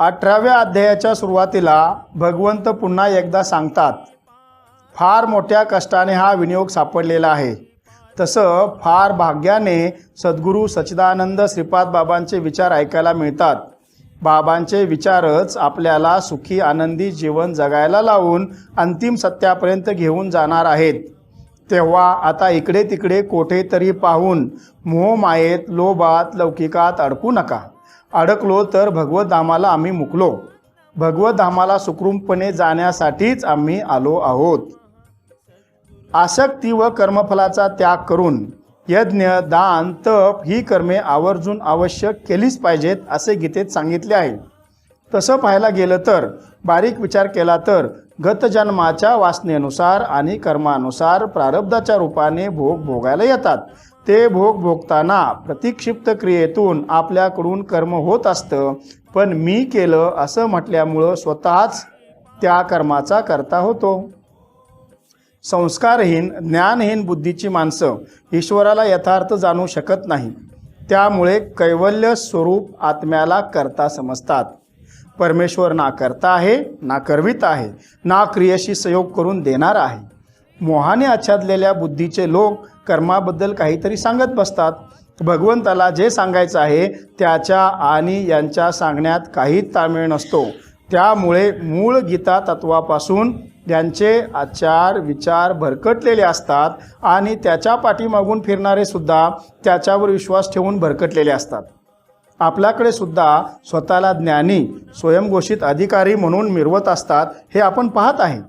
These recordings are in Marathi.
अठराव्या अध्यायाच्या सुरुवातीला भगवंत पुन्हा एकदा सांगतात फार मोठ्या कष्टाने हा विनियोग सापडलेला आहे. तसं फार भाग्याने सद्गुरू सच्चिदानंद श्रीपाद बाबांचे विचार ऐकायला मिळतात. बाबांचे विचारच आपल्याला सुखी आनंदी जीवन जगायला लावून अंतिम सत्यापर्यंत घेऊन जाणार आहेत. तेव्हा आता इकडे तिकडे कोठेतरी पाहून मोहमायेत लोभात लौकिकात अडकू नका. अडकलो तर भगवतधामाला आम्ही मुकलो. भगवतधामाला सुखरूपपणे जाण्यासाठीच आम्ही आलो आहोत. आसक्ती व कर्मफलाचा त्याग करून यज्ञ दान तप ही कर्मे आवर्जून आवश्यक केलीच पाहिजेत असे गीतेत सांगितले आहे. तसं पाहायला गेलं तर बारीक विचार केला तर गतजन्माच्या वासनेनुसार आणि कर्मानुसार प्रारब्धाच्या रूपाने भोग भोगायला येतात. ते भोग भोगताना प्रतिक्षिप्त क्रियेतून आपल्याकडून कर्म होत असतं पण मी केलं असं म्हटल्यामुळं स्वतःच त्या कर्माचा करता होतो. संस्कारहीन ज्ञानहीन बुद्धीची माणसं ईश्वराला यथार्थ जाणू शकत नाही. त्यामुळे कैवल्य स्वरूप आत्म्याला करता समजतात. परमेश्वर ना करता आहे ना करवित आहे ना क्रियेशी सहयोग करून देणार आहे. मोहाने आच्छादलेल्या बुद्धीचे लोक कर्माबद्दल काहीतरी सांगत बसतात. भगवंताला जे सांगायचं आहे त्याच्या आणि यांच्या सांगण्यात काहीच ताळमेळ नसतो. त्यामुळे मूळ गीता तत्वापासून त्यांचे आचार विचार भरकटलेले असतात आणि त्याच्या पाठीमागून फिरणारे सुद्धा त्याच्यावर विश्वास ठेवून भरकटलेले असतात. आपल्याकडे सुद्धा स्वतःला ज्ञानी स्वयंघोषित अधिकारी म्हणून मिरवत असतात हे आपण पाहत आहे.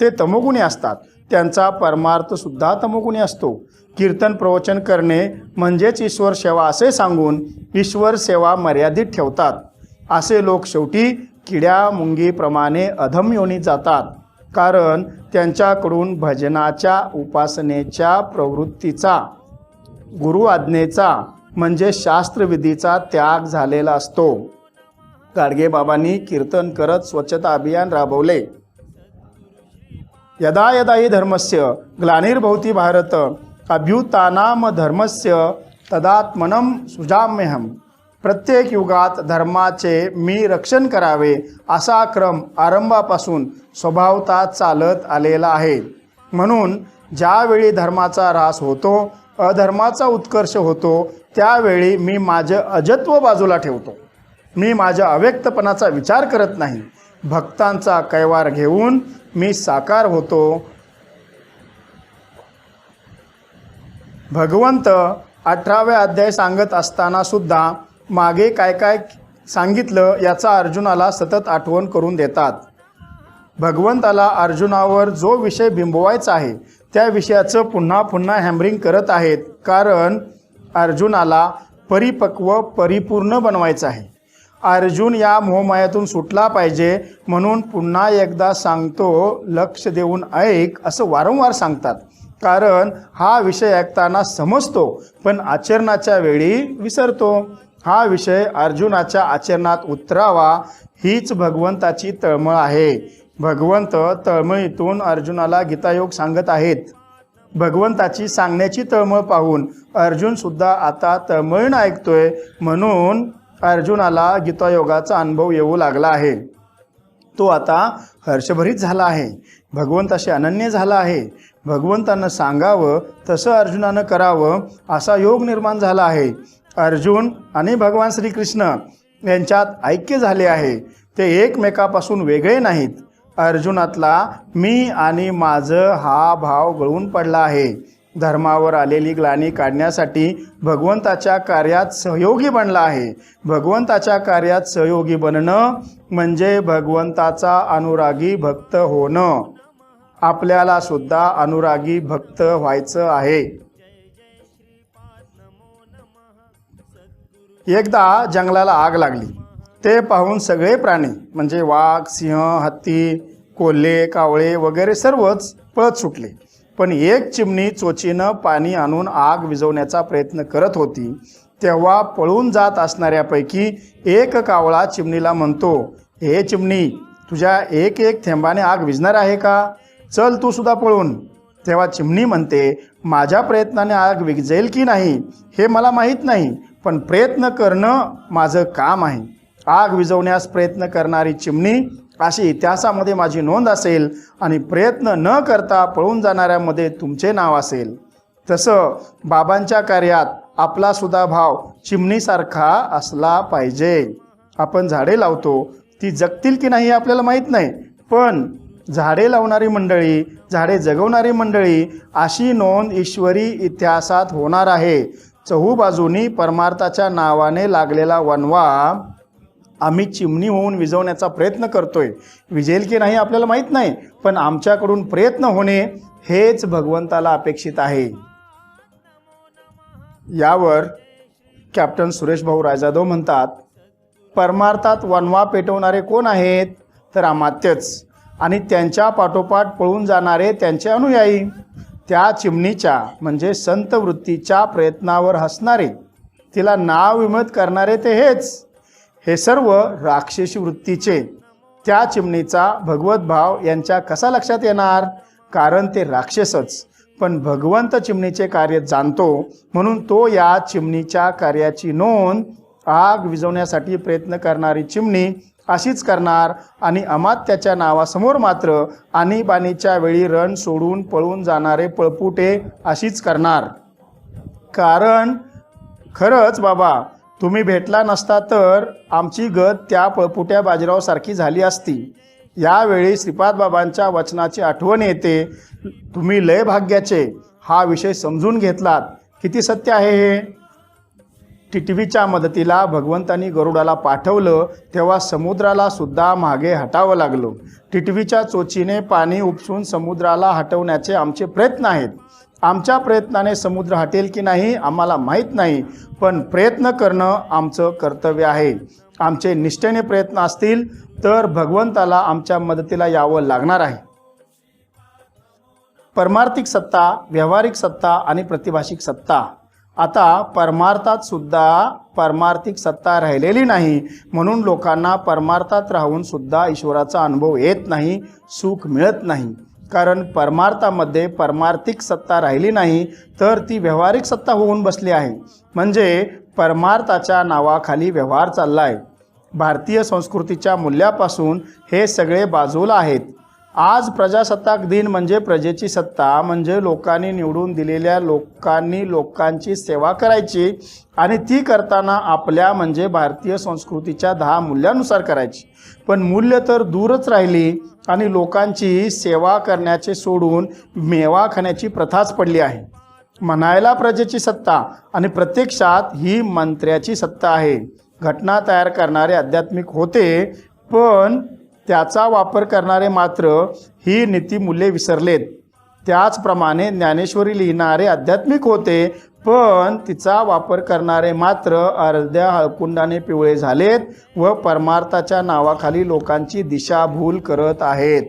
ते तमोगुणी असतात. त्यांचा परमार्थसुद्धा तमोगुणी असतो. कीर्तन प्रवचन करणे म्हणजेच ईश्वर सेवा असे सांगून ईश्वर सेवा मर्यादित ठेवतात. असे लोक शेवटी किड्या मुंगीप्रमाणे अधम योनीत जातात. कारण त्यांच्याकडून भजनाच्या उपासनेच्या प्रवृत्तीचा गुरु आज्ञेचा म्हणजे शास्त्रविधीचा त्याग झालेला असतो. गाडगेबाबांनी कीर्तन करत स्वच्छता अभियान राबवले. यदा यदा ही धर्मस्य ग्लानिर्भवती भारत अभ्युतानाम धर्मस्य तदात्मनम सुजाम्यहम। प्रत्येक युगात धर्माचे मी रक्षण करावे असा क्रम आरंभापासून स्वभावता चालत आलेला आहे. म्हणून ज्यावेळी धर्माचा ऱ्हास होतो अधर्माचा उत्कर्ष होतो त्यावेळी मी माझं अजत्व बाजूला ठेवतो. मी माझ्या अव्यक्तपणाचा विचार करत नाही. भक्तांचा कैवार घेऊन मी साकार होतो. भगवंत अठराव्या अध्याय सांगत असताना सुद्धा मागे काय काय सांगितलं याचा अर्जुनाला सतत आठवण करून देतात. भगवंताला अर्जुनावर जो विषय बिंबवायचा आहे त्या विषयाचं पुन्हा पुन्हा हॅमरिंग करत आहेत कारण अर्जुनाला परिपक्व परिपूर्ण बनवायचं आहे. अर्जुन या मोहमायातून सुटला पाहिजे म्हणून पुन्हा एकदा सांगतो लक्ष देऊन ऐक असं वारंवार सांगतात. कारण हा विषय ऐकताना समजतो पण आचरणाच्या वेळी विसरतो. हा विषय अर्जुनाच्या आचरणात उतरावा हीच भगवंताची तळमळ आहे. भगवंत तळमळीतून अर्जुनाला गीतायोग सांगत आहेत. भगवंताची सांगण्याची तळमळ पाहून अर्जुनसुद्धा आता तळमळीनं ऐकतोय म्हणून अर्जुनाला गीतायोगाचा अनुभव येऊ लागला आहे. तो आता हर्षभरीत झाला आहे. भगवंत असे अनन्य झाला आहे. भगवंतानं सांगावं तसं अर्जुनानं करावं असा योग निर्माण झाला आहे. अर्जुन आणि भगवान श्रीकृष्ण यांच्यात ऐक्य झाले आहे. ते एकमेकापासून वेगळे नाहीत. अर्जुनातला मी आणि माझं हा भाव गळून पडला आहे. धर्मावर आलेली ग्लानी काढण्यासाठी भगवंताच्या कार्यात सहयोगी बनला आहे. भगवंताच्या कार्यात सहयोगी बनणं म्हणजे भगवंताचा अनुरागी भक्त होणं. आपल्याला सुद्धा अनुरागी भक्त व्हायचं आहे. एकदा जंगलाला आग लागली. ते पाहून सगळे प्राणी म्हणजे वाघ सिंह हत्ती कोल्हे कावळे वगैरे सर्वच पळत सुटले. पण एक चिमणी चोचीनं पाणी आणून आग विझवण्याचा प्रयत्न करत होती तेव्हा पळून जात असणाऱ्यापैकी एक कावळा चिमणीला म्हणतो हे चिमणी तुझ्या एक एक थेंबाने आग विझणार आहे का? चल तू सुद्धा पळून. तेव्हा चिमणी म्हणते माझ्या प्रयत्नाने आग विझेल की नाही हे मला माहीत नाही पण प्रयत्न करणं माझं काम आहे. आग विझवण्यास प्रयत्न करणारी चिमणी अशी इतिहासामध्ये माझी नोंद असेल आणि प्रयत्न न करता पळून जाणाऱ्यामध्ये तुमचे नाव असेल. तसं बाबांच्या कार्यात आपला सुद्धा भाव चिमणीसारखा असला पाहिजे. आपण झाडे लावतो ती जगतील की नाही आपल्याला माहीत नाही. पण झाडे लावणारी मंडळी झाडे जगवणारी मंडळी अशी नोंद ईश्वरी इतिहासात होणार आहे. चहूबाजूनी परमार्थाच्या नावाने लागलेला वनवा आम्ही चिमणी होऊन विझवण्याचा प्रयत्न करतोय. विजेल की नाही आपल्याला माहीत नाही पण आमच्याकडून प्रयत्न होणे हेच भगवंताला अपेक्षित आहे. यावर कॅप्टन सुरेश भाऊ राजादव म्हणतात परमार्थात वनवा पेटवणारे कोण आहेत? तर अमात्यच आणि त्यांच्या पाठोपाठ पळून जाणारे त्यांचे अनुयायी. त्या चिमणीच्या म्हणजे संत वृत्तीच्या प्रयत्नावर हसणारे. तिला नाव विमत करणारे ते हेच. हे सर्व राक्षसी वृत्तीचे त्या चिमणीचा भगवत भाव यांच्या कसा लक्षात येणार? कारण ते राक्षसच. पण भगवंत चिमणीचे कार्य जाणतो म्हणून तो या चिमणीच्या कार्याची नोंद आग विझवण्यासाठी प्रयत्न करणारी चिमणी अशीच करणार आणि अमात्याच्या नावासमोर मात्र आणीबाणीच्या वेळी रण सोडून पळून जाणारे पळपुटे अशीच करणार. कारण खरंच बाबा तुम्ही भेटला नसता तर आमची गत त्या पळपुट्या बाजीरावसारखी झाली असती. यावेळी श्रीपाद बाबांच्या वचनाची आठवण येते. तुम्ही लय भाग्याचे. हा विषय समजून घेतलात. किती सत्य आहे हे? टिटवीच्या मदतीला भगवंतांनी गरुडाला पाठवलं तेव्हा समुद्राला सुद्धा मागे हटावं लागलं. टिटवीच्या चोचीने पाणी उपसून समुद्राला हटवण्याचे आमचे प्रयत्न आहेत. आमच्या प्रयत्नाने समुद्र हटेल की नाही आम्हाला माहीत नाही पण प्रयत्न करणं आमचं कर्तव्य आहे. आमचे निष्ठेने प्रयत्न असतील तर भगवंताला आमच्या मदतीला यावं लागणार आहे. परमार्थिक सत्ता व्यावहारिक सत्ता आणि प्रतिभाषिक सत्ता. आता परमार्थात सुद्धा परमार्थिक सत्ता राहिलेली नाही म्हणून लोकांना परमार्थात राहून सुद्धा ईश्वराचा अनुभव येत नाही सुख मिळत नाही. कारण परमार्थामध्ये परमार्थिक सत्ता राहिली नाही तर ती व्यावहारिक सत्ता होऊन बसली आहे. म्हणजे परमार्थाच्या नावाखाली व्यवहार चालला आहे भारतीय संस्कृतीच्या मूल्यापासून हे सगळे बाजूला आहेत. आज प्रजासत्ताक दिन म्हणजे प्रजेची सत्ता म्हणजे लोकांनी निवडून दिलेल्या लोकांनी लोकांची सेवा करायची आणि ती करताना आपल्या म्हणजे भारतीय संस्कृतीच्या दहा मूल्यानुसार करायची. पण मूल्य तर दूरच राहिली आणि लोकांची सेवा करण्याचे सोडून मेवा खाण्याची प्रथाच पडली आहे. म्हणायला प्रजेची सत्ता आणि प्रत्यक्षात ही मंत्र्याची सत्ता आहे. घटना तयार करणारे आध्यात्मिक होते पण त्याचा वापर करणारे मात्र ही नीतिमूल्ये विसरलेत. त्याचप्रमाणे ज्ञानेश्वरी लिहिणारे आध्यात्मिक होते पण तिचा वापर करणारे मात्र अर्ध्या हळकुंडाने पिवळे झालेत व परमार्थाच्या नावाखाली लोकांची दिशाभूल करत आहेत.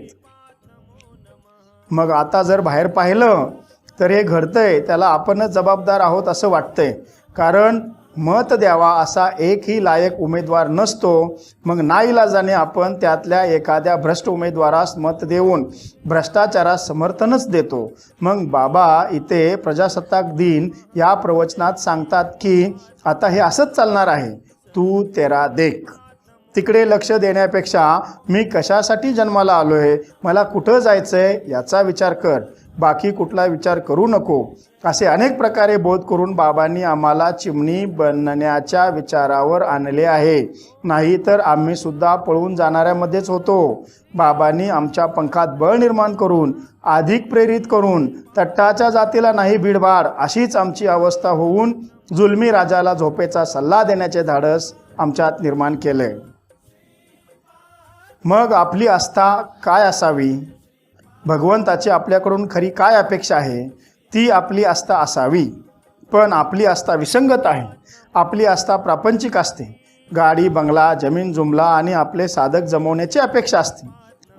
मग आता जर बाहेर पाहिलं तर हे घडतंय त्याला आपणच जबाबदार आहोत असं वाटतंय. कारण मत द्यावा असा एकही लायक उमेदवार नसतो. मग नाईलाजाने आपण त्यातल्या एखाद्या भ्रष्ट उमेदवारास मत देऊन भ्रष्टाचारास समर्थनच देतो. मग बाबा इथे प्रजासत्ताक दिन या प्रवचनात सांगतात की आता हे असंच चालणार आहे. तू तेरा देख. तिकडे लक्ष देण्यापेक्षा मी कशासाठी जन्माला आलो आहे मला कुठं जायचं आहे याचा विचार कर. बाकी कुठला विचार करू नको. असे अनेक प्रकारे बोध करून बाबांनी आम्हाला चिमणी बनण्याच्या विचारावर आणले आहे. नाहीतर आम्ही सुद्धा पळून जाणाऱ्यामध्येच होतो. बाबांनी आमच्या पंखात बळ निर्माण करून अधिक प्रेरित करून तट्टाच्या जातीला नाही भीडभाड अशीच आमची अवस्था होऊन जुलमी राजाला झोपेचा सल्ला देण्याचे धाडस आमच्यात निर्माण केले. मग आपली आस्था काय असावी? भगवंताची आपल्याकडून खरी काय अपेक्षा आहे? ती आपली आस्था असावी. पण आपली आस्था विसंगत आहे. आपली आस्था प्रापंचिक असते. गाडी बंगला जमीन जुमला आणि आपले साधक जमवण्याची अपेक्षा असते.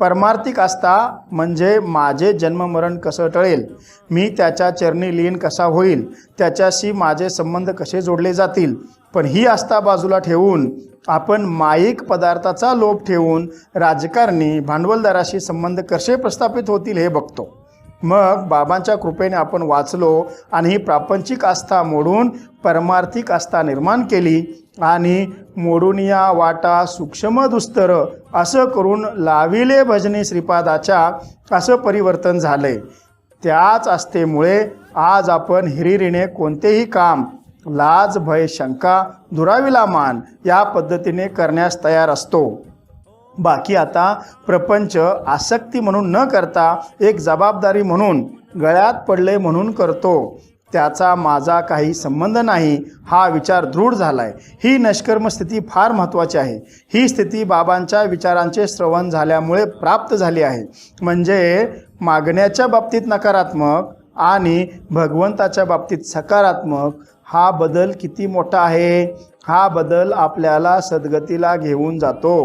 परमार्थिक आस्था म्हणजे माझे जन्ममरण कसं टळेल? मी त्याच्या चरणी लीन कसा होईल? त्याच्याशी माझे संबंध कसे जोडले जातील? पण ही आस्था बाजूला ठेवून आपण माईक पदार्थाचा लोभ ठेवून राजकारणी भांडवलदाराशी संबंध कसे प्रस्थापित होतील हे बघतो. मग बाबांच्या कृपेने आपण वाचलो आणि ही प्रापंचिक आस्था मोडून परमार्थिक आस्था निर्माण केली आणि मोडून या वाटा सूक्ष्म दुस्तर असं करून लाविले भजनी श्रीपादाच्या असं परिवर्तन झालंय. त्याच आस्थेमुळे आज आपण हिरिरीने कोणतेही काम लाज भय शंका दुराविला मान या पद्धतीने करण्यास तयार असतो. बाकी आता प्रपंच आसक्ती म्हणून न करता एक जबाबदारी म्हणून गळ्यात पडले म्हणून करतो. त्याचा माझा काही संबंध नाही हा विचार दृढ झालाय. ही नष्कर्म स्थिती फार महत्त्वाची आहे. ही स्थिती बाबांच्या विचारांचे श्रवण झाल्यामुळे प्राप्त झाली आहे. म्हणजे मागण्याच्या बाबतीत नकारात्मक आणि भगवंताच्या बाबतीत सकारात्मक हा बदल किती मोठा आहे? हा बदल आपल्याला सद्गतीला घेऊन जातो.